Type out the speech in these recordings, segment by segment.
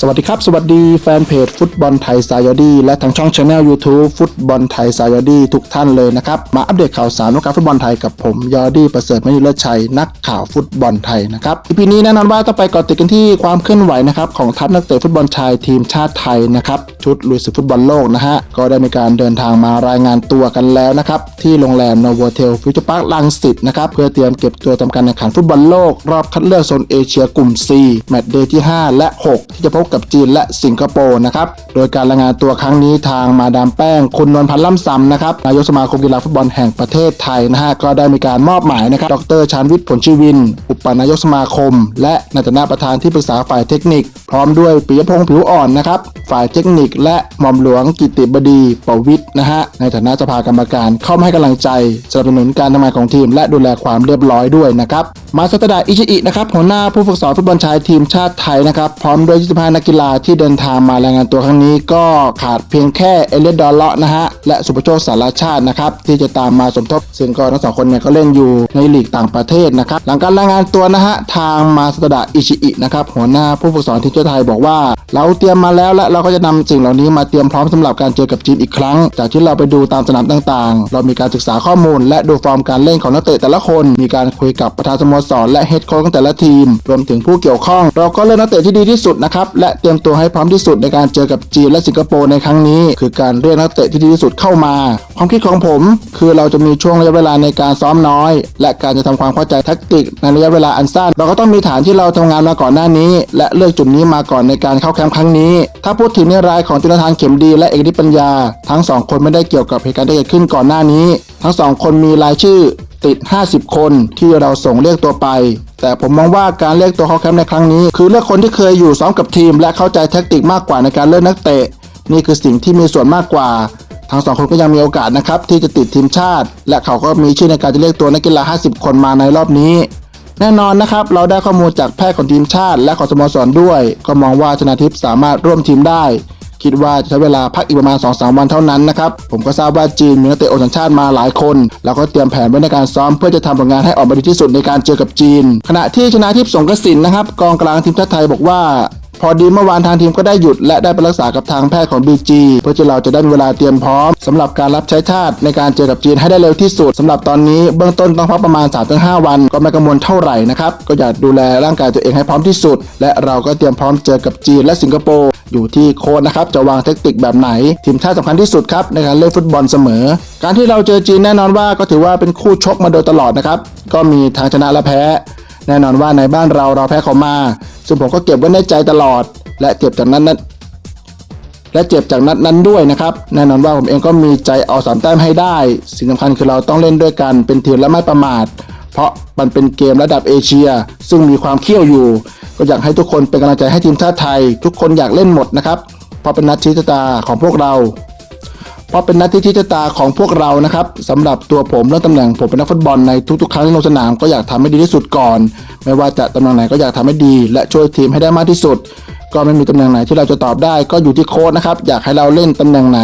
สวัสดีครับ สวัสดีแฟนเพจฟุตบอลไทยสายดีและทางช่องช anel YouTube ฟุตบอลไทยสายดีทุกท่านเลยนะครับ มาอัปเดตข่าวสารวงการฟุตบอลไทยกับผมยอดีประเสริฐมณีเลิศชัยนักข่าวฟุตบอลไทยนะครับอีพีนี้แน่นอนว่าต้องไปเกาะติดกันที่ความเคลื่อนไหวนะครับของทัพนักเตะฟุตบอลชายทีมชาติไทยนะครับชุดลุยศึกฟุตบอลโลกนะฮะก็ได้มีการเดินทางมารายงานตัวกันแล้วนะครับที่โรงแรมโนโวเทลฟิวเจอร์พาร์คลังสิตนะครับเพื่อเตรียมเก็บตัวทำการแข่งขันฟุตบอลโลก รอบคัดเลือกโซนเอเชียกลุ่ม C แมตช์เดย์ที่ 5 และ 6 ที่จะพบกับจีนและสิงคโปร์นะครับ โดยการรายงานตัวครั้งนี้ทางมาดามแป้ง คุณนวลพันธ์ล่ำซำนะครับ นายกสมาคมกีฬาฟุตบอลแห่งประเทศไทยนะฮะ ก็ได้มีการมอบหมายนะครับ ดรชานวิทย์ผลชีวิน อุปนายกสมาคม และในฐานะประธานที่ปรึกษาฝ่ายเทคนิค พร้อมด้วยปิยพงษ์ผิวอ่อนนะครับ ฝ่ายเทคนิค และหม่อมหลวงกิติบดีประวิทย์นะฮะ ในฐานะสภากรรมการเข้ามาให้กำลังใจสนับสนุนการทำงานของทีม และดูแลความเรียบร้อยด้วยนะครับ มาสตดาอิชิอินะครับหัวหน้าผู้ฝึกสอนฟุตบอลชายทีมชาติไทยนะครับ พร้อมด้วย25นักกีฬาที่เดินทางมารายงานตัวครั้งนี้ก็ขาดเพียงแค่เอเลดดอลเลาะนะฮะและสุปโชคสารชาตินะครับที่จะตามมาสมทบ ซึ่งก็ทั้งสองคนเนี่ยก็เล่นอยู่ในลีกต่างประเทศนะครับหลังการรายงานตัวนะฮะทางมาสเตดาอิชิอินะครับหัวหน้าผู้ฝึกสอนทีมชาติไทยบอกว่า เราเตรียมมาแล้วและเราก็จะนำสิ่งเหล่านี้มาเตรียมพร้อมสำหรับการเจอกับจีนอีกครั้ง จากที่เราไปดูตามสนามต่างๆ เรามีการศึกษาข้อมูล และดูฟอร์มการเล่นของนักเตะแต่ละคน มีการคุยกับประธานสโมสรและเฮดโค้ชของแต่ละทีม รวมถึงผู้เกี่ยวข้อง เราก็เลือกนักเตะที่ดีที่สุดนะครับและและเตรียมตัวให้พร้อมที่สุดในการเจอกับจีนและสิงคโปร์ในครั้งนี้ คือการเรียกนักเตะที่ดีที่สุดเข้ามา ความคิดของผม คือเราจะมีช่วงระยะเวลาในการซ้อมน้อย และการจะทำความเข้าใจแทคติกในระยะเวลาอันสั้น เราก็ต้องมีฐานที่เราทำงานมาก่อนหน้านี้ และเลือกจุดนี้มาก่อนในการเข้าแคมป์ครั้งนี้ ถ้าพูดถึงในรายของจุลธานเข็มดี และเอกนิปัญญา ทั้งสองคนไม่ได้เกี่ยวกับเหตุการณ์ที่เกิดขึ้นก่อนหน้านี้ ทั้งสองคนมีรายชื่อติด 50 คนที่เราส่งเรียกตัวไป แต่ผมมองว่าการเรียกตัวเขาแคมป์ในครั้งนี้ คือเลือกคนที่เคยอยู่ซ้อมกับทีม และเข้าใจแทคติกมากกว่าในการเลือกนักเตะ นี่คือสิ่งที่มีส่วนมากกว่าทั้งสองคนก็ยังมีโอกาสนะครับที่จะติดทีมชาติ และเขาก็มีชื่อในการจะเรียกตัวนักกีฬา 50 คนมาในรอบนี้ แน่นอนนะครับ เราได้ข้อมูลจากแพทย์ของทีมชาติ และของสโมสรด้วย ก็มองว่าชนาทิพย์สามารถร่วมทีมได้ คิดว่าจะใช้เวลาพักอีกประมาณ 2-3 วันเท่านั้นนะครับ ผมก็ทราบว่าจีนมีนักเตะโอสัญชาติมาหลายคน แล้วก็เตรียมแผนไว้ในการซ้อมเพื่อจะทำผลงานให้ออกมาดีที่สุดในการเจอกับจีน ขณะที่ชนะทิพย์สงกระสินนะครับกองกลางทีมชาติไทยบอกว่า พอดีเมื่อวานทางทีมก็ได้หยุดและได้ไปรักษากับทางแพทย์ของ BG เพื่อที่เราจะได้มีเวลาเตรียมพร้อมสำหรับการรับใช้ชาติในการเจอกับจีนให้ได้เร็วที่สุดสำหรับตอนนี้เบื้องต้นต้องพักประมาณ 3-5 วัน ก็ไม่กังวลเท่าไหร่นะครับก็อยากดูแลร่างกายตัวเองให้พร้อมที่สุด และเราก็เตรียมพร้อมเจอกับจีนและสิงคโปร์อยู่ที่โค้ชนะครับจะวางเทคนิคแบบไหน ทีมชาติสำคัญที่สุดครับในการเล่นฟุตบอลเสมอ การที่เราเจอจีนแน่นอนว่าก็ถือว่าเป็นคู่ชกมาโดยตลอดนะครับก็มีทางชนะและแพ้ แน่นอนว่าในบ้านเราเราแพ้เขามาซึ่งผมก็เก็บไว้ในใจตลอด และเจ็บจากนั้นนั้นและเจ็บจากนัดนั้นด้วยนะครับ แน่นอนว่าผมเองก็มีใจเอาสามแต้มให้ได้ สิ่งสำคัญคือเราต้องเล่นด้วยกันเป็นทีมและไม่ประมาท เพราะมันเป็นเกมระดับเอเชีย ซึ่งมีความเขี้ยวอยู่ ก็อยากให้ทุกคนเป็นกำลังใจให้ทีมชาติไทย ทุกคนอยากเล่นหมดนะครับ เพราะเป็นนัดชี้ชะตาของพวกเรา เพราะเป็นนัดที่ชี้ชะตาของพวกเรานะครับสำหรับตัวผมและตำแหน่งผมเป็นนักฟุตบอลในทุกๆ ครั้งที่ลงสนามก็อยากทำให้ดีที่สุดก่อน ไม่ว่าจะตำแหน่งไหนก็อยากทำให้ดี และช่วยทีมให้ได้มากที่สุด ก็ไม่มีตำแหน่งไหนที่เราจะตอบได้ก็อยู่ที่โค้ชนะครับอยากให้เราเล่นตำแหน่งไหน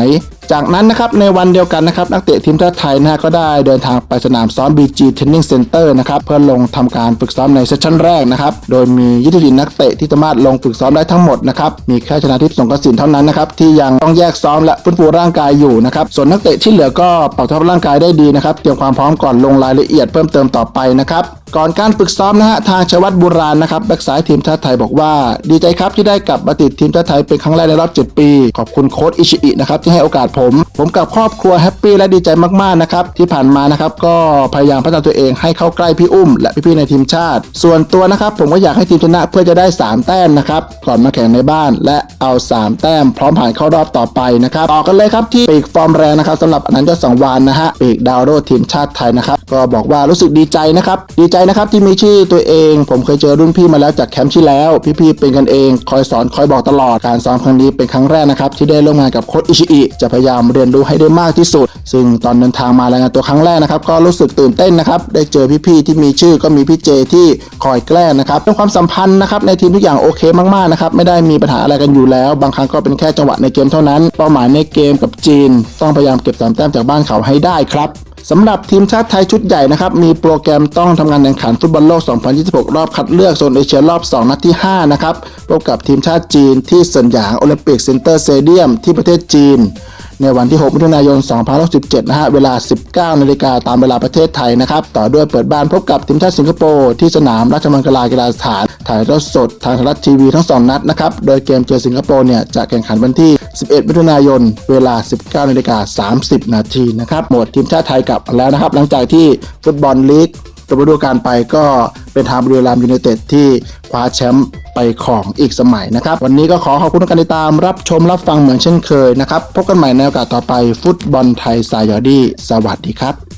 จากนั้นนะครับในวันเดียวกันนะครับนักเตะทีมชาติไทยนะฮะก็ได้เดินทางไปสนามซ้อม BG Training Center นะครับเพื่อลงทำการฝึกซ้อมในเซสชั่นแรกนะครับโดยมียุทธศิบนักเตะที่สามารถลงฝึกซ้อมได้ทั้งหมดนะครับมีแค่ชนะทิพย์สงกระสินเท่านั้นนะครับที่ยังต้องแยกซ้อมและฟื้นฟูร่างกายอยู่นะครับส่วนนักเตะที่เหลือก็ปรับสภาพร่างกายได้ดีนะครับเตรียมความพร้อมก่อนลงรายละเอียดเพิ่มเติมต่อไปนะครับ ก่อนการฝึกซ้อมนะฮะทางชวัตบุราณนะครับแบ็กซ้ายทีมชาติไทยบอกว่า ดีใจครับที่ได้กลับมาติดทีมชาติไทยเป็นครั้งแรกในรอบ 7 ปี ขอบคุณโค้ชอิชิอินะครับที่ให้โอกาสผม ผมกับครอบครัวแฮปปี้และดีใจมากๆนะครับที่ผ่านมานะครับก็พยายามพัฒนาตัวเองให้เข้าใกล้พี่อุ้ม และพี่ๆในทีมชาติ ส่วนตัวนะครับผมก็อยากให้ทีมชนะเพื่อจะได้ 3 แต้มนะครับก่อนมาแข่งในบ้าน และเอา 3 แต้ม พร้อมผ่านเข้ารอบต่อไปนะครับต่อกันเลยครับที่ปีกฟอร์มแรงนะครับสำหรับอนันต์ยอดสังวานนะฮะปีกดาวโรดทีมชาติไทยนะครับก็บอกว่ารู้สึกดีใจนะครับดีใจนะครับที่มีชื่อตัวเอง ผมเคยเจอรุ่นพี่มาแล้วจากแคมป์ที่แล้ว พี่ๆเป็นกันเอง คอยสอนคอยบอกตลอดการซ้อมครั้งนี้เป็นครั้งแรกนะครับที่ได้ร่วมงานกับโค้ชอิชิอิจะพยายามเรียนรู้ให้ได้มากที่สุด ซึ่งตอนเดินทางมารายงานตัวครั้งแรกนะครับก็รู้สึกตื่นเต้นนะครับได้เจอพี่ๆที่มีชื่อก็มีพี่เจที่คอยแกล้งนะครับเรื่องความสัมพันธ์นะครับในทีมทุกอย่างโอเคมากๆนะครับไม่ได้มีปัญหาอะไรกันอยู่แล้ว บางครั้งก็เป็นแค่จังหวะในเกมเท่านั้น เป้าหมายในเกมกับจีน ต้องพยายามเก็บสามแต้มจากบ้านเขาให้ได้ครับ สำหรับทีมชาติไทยชุดใหญ่นะครับ มีโปรแกรมต้องทำงานแข่งขันฟุตบอลโลก 2026 รอบคัดเลือกโซนเอเชียรอบ 2 นัดที่ 5 นะครับพบกับทีมชาติจีนที่เซินหยางโอลิมปิกเซ็นเตอร์สเตเดียมที่ประเทศจีน ในวันที่ 6 มิถุนายน 2067 นะฮะ เวลา 19 นาฬิกาตามเวลาประเทศไทยนะครับ ต่อด้วยเปิดบ้านพบกับทีมชาติสิงคโปร์ที่สนามราชมังคลากีฬาสถาน ถ่ายทอดสดทางไทยรัฐทีวีทั้ง 2 นัดนะครับ โดยเกมเจอสิงคโปร์เนี่ยจะแข่งขันวันที่ 11 มิถุนายน เวลา 19 นาฬิกา 30 นาทีนะครับ หมดทีมชาติไทยกลับแล้วนะครับ หลังจากที่ฟุตบอลลีก ตัวฤดูกาลไปก็เป็นทางบุรีรัมยูไนเต็ดที่คว้าแชมป์ไปของอีกสมัยนะครับ วันนี้ก็ขอขอบคุณทุกการติดตามรับชมรับฟังเหมือนเช่นเคยนะครับ พบกันใหม่ในโอกาสต่อไปฟุตบอลไทยสายอดี้สวัสดีครับ